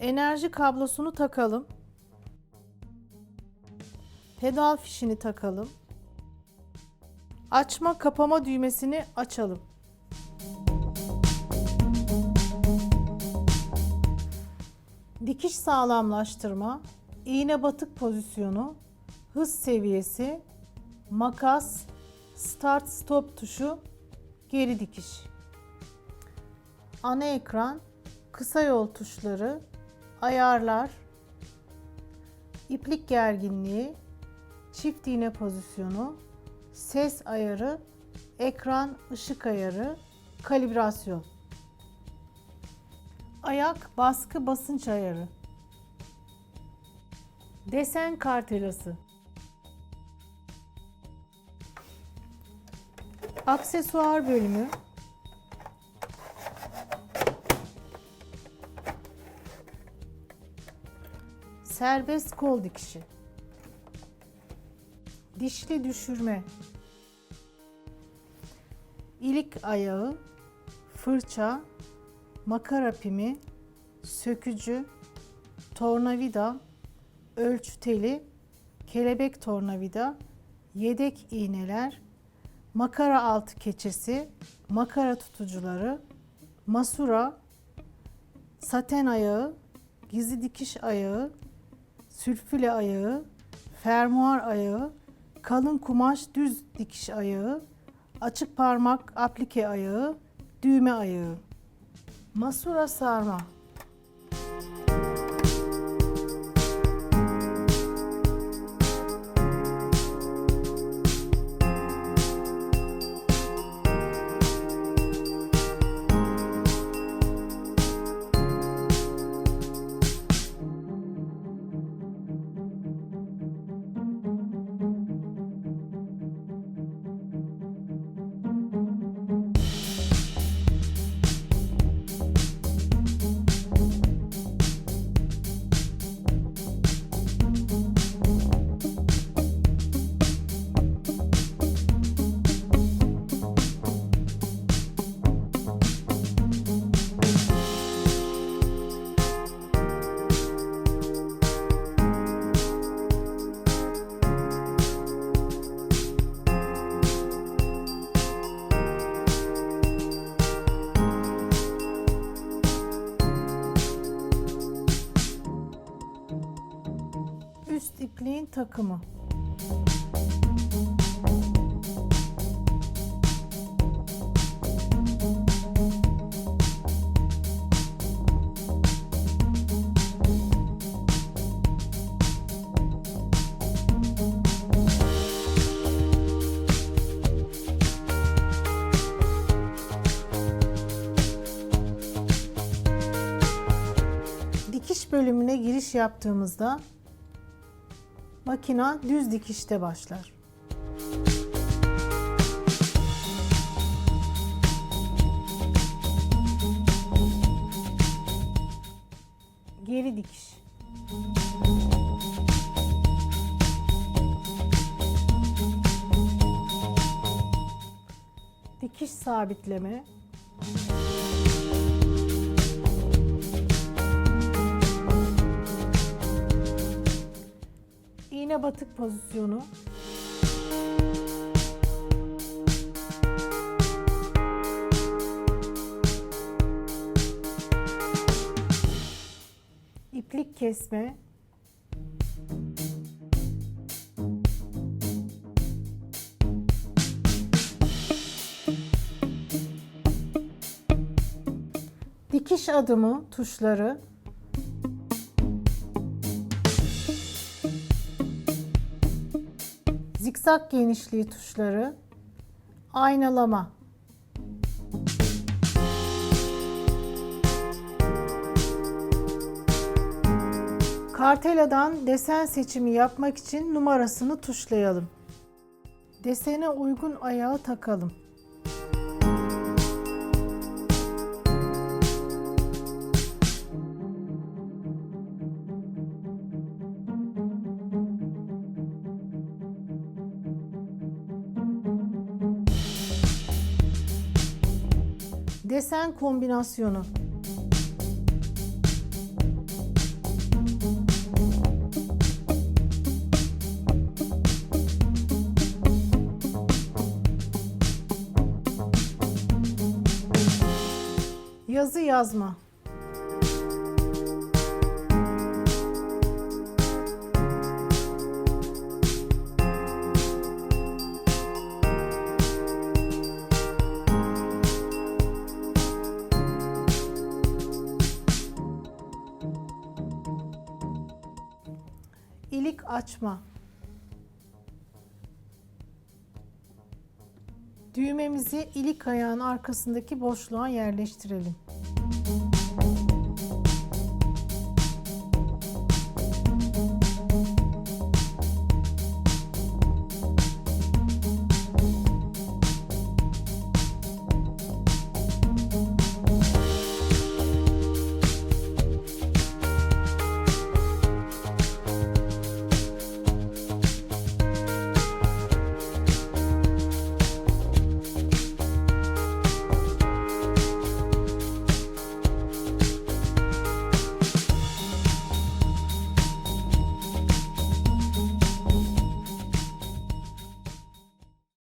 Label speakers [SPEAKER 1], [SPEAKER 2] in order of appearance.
[SPEAKER 1] Enerji kablosunu takalım. Pedal fişini takalım. Açma kapama düğmesini açalım. Dikiş sağlamlaştırma, iğne batık pozisyonu, hız seviyesi, makas, start stop tuşu, geri dikiş. Ana ekran, kısa yol tuşları, ayarlar, iplik gerginliği, çift iğne pozisyonu, ses ayarı, ekran ışık ayarı, kalibrasyon. Ayak baskı basınç ayarı. Desen kartelası. Aksesuar bölümü. Serbest kol dikişi. Dişli düşürme. İlik ayağı, fırça, makara pimi, sökücü, tornavida, ölçü teli, kelebek tornavida, yedek iğneler, makara altı keçesi, makara tutucuları, masura, saten ayağı, gizli dikiş ayağı, sülfüle ayağı, fermuar ayağı, kalın kumaş düz dikiş ayağı, açık parmak aplike ayağı, düğme ayağı. Masura sarma. Takımı. Bölümüne giriş yaptığımızda makina düz dikişte başlar. Geri dikiş. Dikiş sabitleme. İğne batık pozisyonu. İplik kesme. Dikiş adımı tuşları. Zikzak genişliği tuşları, aynalama. Kartela'dan desen seçimi yapmak için numarasını tuşlayalım. Desene uygun ayağı takalım. desen kombinasyonu. Yazı yazma. İlik açma. Düğmemizi ilik ayağın arkasındaki boşluğa yerleştirelim.